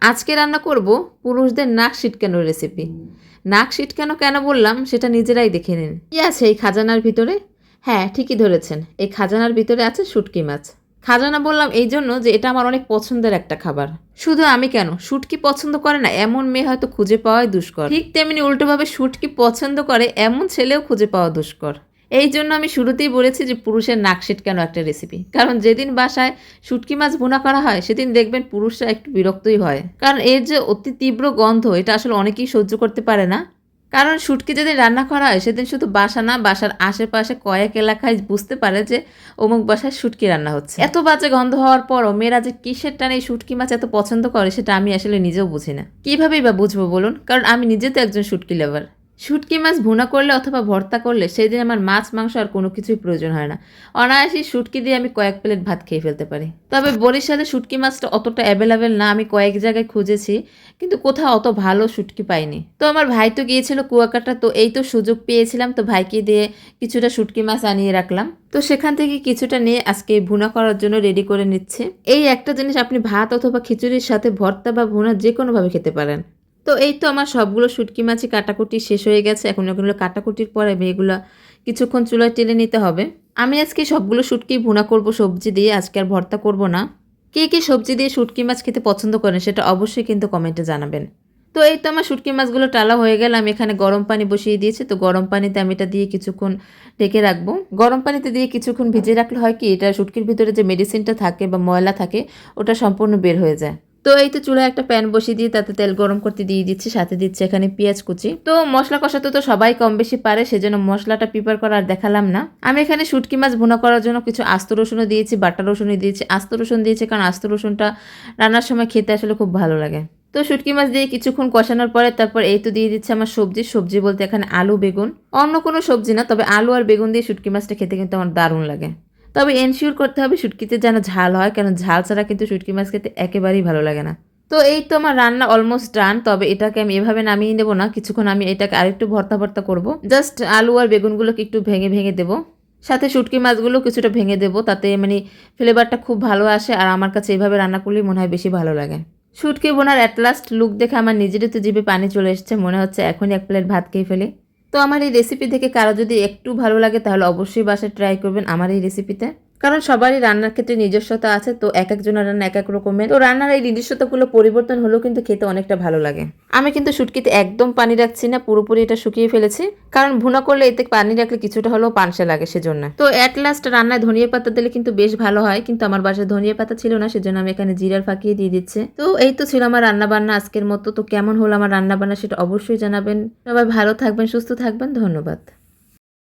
আজকে রান্না করব পুরুষদের নাক সিটকানো রেসিপি নাক সিটকানো কেন বললাম, সেটা নিজেরাই দেখে নিন। কি আছে এই খাজানার ভিতরে? হ্যাঁ ঠিকই ধরেছেন। এই খাজানার ভিতরে আছে শুটকি মাছ। খাজানা বললাম এই জন্য যে এটা আমার অনেক পছন্দের একটা খাবার। শুধু আমি কেন? শুটকি পছন্দ করে না, এমন মেয়ে হয়তো খুঁজে পাওয়াই দুষ্কর। ঠিক তেমনি উল্টোভাবে শুটকি পছন্দ করে, এমন ছেলেও খুঁজে পাওয়া দুষ্কর। এই জন্য আমি শুরুতেই বলেছি যে পুরুষের নাকশিট কেন একটা রেসিপি কারণ যেদিন বাসায় শুটকি মাছ ভুনা করা হয়, সেদিন দেখবেন পুরুষরা একটু বিরক্তই হয়। কারণ এর যে অতি তীব্র গন্ধ, এটা আসলে অনেকেই সহ্য করতে পারে না। কারণ শুটকি যেদিন রান্না করা হয়, সেদিন শুধু বাসা না, বাসার আশেপাশে কয়েক এলাকায় বুঝতে পারে যে অমুক বাসায় শুটকি রান্না হচ্ছে। এত বাজে গন্ধ হওয়ার পরও মেয়েরা যে কিসের টানে এই শুটকি মাছ এত পছন্দ করে, সেটা আমি আসলে নিজেও বুঝি না। কীভাবেই বা বুঝব বলুন? কারণ আমি নিজে তো একজন শুটকি লেভার শুটকি মাছ ভুনা করলে অথবা ভর্তা করলে সেই দিন আমার মাছ, মাংস আর কোনো কিছুই প্রয়োজন হয় না। অনায়াসই শুটকি দিয়ে আমি কয়েক প্লেট ভাত খেয়ে ফেলতে পারি। তবে বরিশালে শুটকি মাছটা অতটা অ্যাভেলেবেল না, আমি কয়েক জায়গায় খুঁজেছি, কিন্তু কোথাও অত ভালো শুটকি পাইনি। তো আমার ভাই তো গিয়েছিল কুয়াকাটা, তো এই তো সুযোগ পেয়েছিলাম, তো ভাইকে দিয়ে কিছুটা শুটকি মাছ আনিয়ে রাখলাম। তো সেখান থেকে কিছুটা নিয়ে আজকে ভুনা করার জন্য রেডি করে নিচ্ছে। এই একটা জিনিস আপনি ভাত অথবা খিচুড়ির সাথে ভর্তা বা ভুনা যে কোনোভাবে খেতে পারেন। তো এই তো আমার সবগুলো শুটকি মাছই কাটাকুটি শেষ হয়ে গেছে। এখন এগুলো কাটাকুটির পরে এগুলো কিছুক্ষণ চুলায় টেলে নিতে হবে। আমি আজকে সবগুলো শুটকি ভুনা করব সবজি দিয়ে, আজকে আর ভর্তা করব না। কে কে সবজি দিয়ে শুটকি মাছ খেতে পছন্দ করেন সেটা অবশ্যই কিন্তু কমেন্টে জানাবেন। তো এই তো আমার শুটকি মাছগুলো টালা হয়ে গেল, আমি এখানে গরম পানি বসিয়ে দিয়েছি। তো গরম পানিতে আমি এটা দিয়ে কিছুক্ষণ ঢেকে রাখব। গরম পানিতে দিয়ে কিছুক্ষণ ভিজিয়ে রাখলে হয় কি, এটা শুটকির ভিতরে যে মেডিসিনটা থাকে বা ময়লা থাকে, ওটা সম্পূর্ণ বের হয়ে যায়। তো এই তো চুলায় একটা প্যান বসিয়ে দিয়ে তাতে তেল গরম করতে দিয়ে দিচ্ছি, সাথে দিচ্ছি এখানে পেঁয়াজ কুচি। তো মশলা কষাতে তো সবাই কম বেশি পারে, সেজন্য মশলাটা প্রিপার করা আর দেখালাম না। আমি এখানে শুটকি মাছ ভুনা করার জন্য কিছু আস্ত রসুনও দিয়েছি, বাটা রসুনও দিয়েছি। আস্ত রসুন দিয়েছি কারণ আস্ত রসুনটা রান্নার সময় খেতে আসলে খুব ভালো লাগে। তো শুটকি মাছ দিয়ে কিছুক্ষণ কষানোর পরে তারপর এই তো দিয়ে দিচ্ছে আমার সবজি। সবজি বলতে এখানে আলু, বেগুন। অন্য কোনো সবজি না, তবে আলু আর বেগুন দিয়ে শুটকি মাছটা খেতে কিন্তু আমার দারুণ লাগে। তবে এনশিওর করতে হবে শুটকিতে যেন ঝাল হয় কারণ ঝাল ছাড়া কিন্তু শুটকি মাছ খেতে একেবারেই ভালো লাগে না। তো এই তো আমার রান্না অলমোস্ট ডান তবে এটাকে আমি এভাবে নামিয়ে নেব না, কিছুক্ষণ আমি এটাকে আরেকটু ভর্তা ভর্তা করব। জাস্ট আলু আর বেগুনগুলোকে একটু ভেঙে ভেঙে দেবো। সাথে শুটকি মাছগুলো কিছুটা ভেঙে দেবো, তাতে মানে ফ্লেভারটা খুব ভালো আসে, আর আমার কাছে এভাবে রান্না করলেই মনে হয় বেশি ভালো লাগে। শুটকি বোনার অ্যাট লাস্ট লুক দেখে আমার নিজেরই তো জিভে পানি চলে এসছে, মনে হচ্ছে এখনই এক প্লেট ভাত খেয়ে ফেলি। তো আমার এই রেসিপি থেকে কারও যদি একটু ভালো লাগে তাহলে অবশ্যই বাসায় ট্রাই করবেন আমার এই রেসিপিতে কারণ সবারই রান্নার ক্ষেত্রে নিজস্বতা আছে, তো এক একজনের রান্না এক এক রকমের। তো রান্নার এই নিজস্বতাগুলো পরিবর্তন হলেও কিন্তু খেতে অনেকটা ভালো লাগে। আমি কিন্তু শুটকিতে একদম পানি রাখছি না, পুরোপুরি এটা শুকিয়ে ফেলেছি। কারণ ভুনা করলে এতে পানি রাখলে কিছুটা হলেও পানসে লাগে সেজন্য। তো অ্যাট লাস্ট রান্নায় ধনিয়া পাতা দিলে কিন্তু বেশ ভালো হয়, কিন্তু আমার বাসায় ধনিয়া পাতা ছিল না, সেজন্য আমি এখানে জিরার ফাঁকিয়ে দিয়ে দিচ্ছি। তো এই তো ছিল আমার রান্না বান্না আজকের মতো। তো কেমন হলো আমার রান্না বান্না সেটা অবশ্যই জানাবেন। সবাই ভালো থাকবেন, সুস্থ থাকবেন, ধন্যবাদ।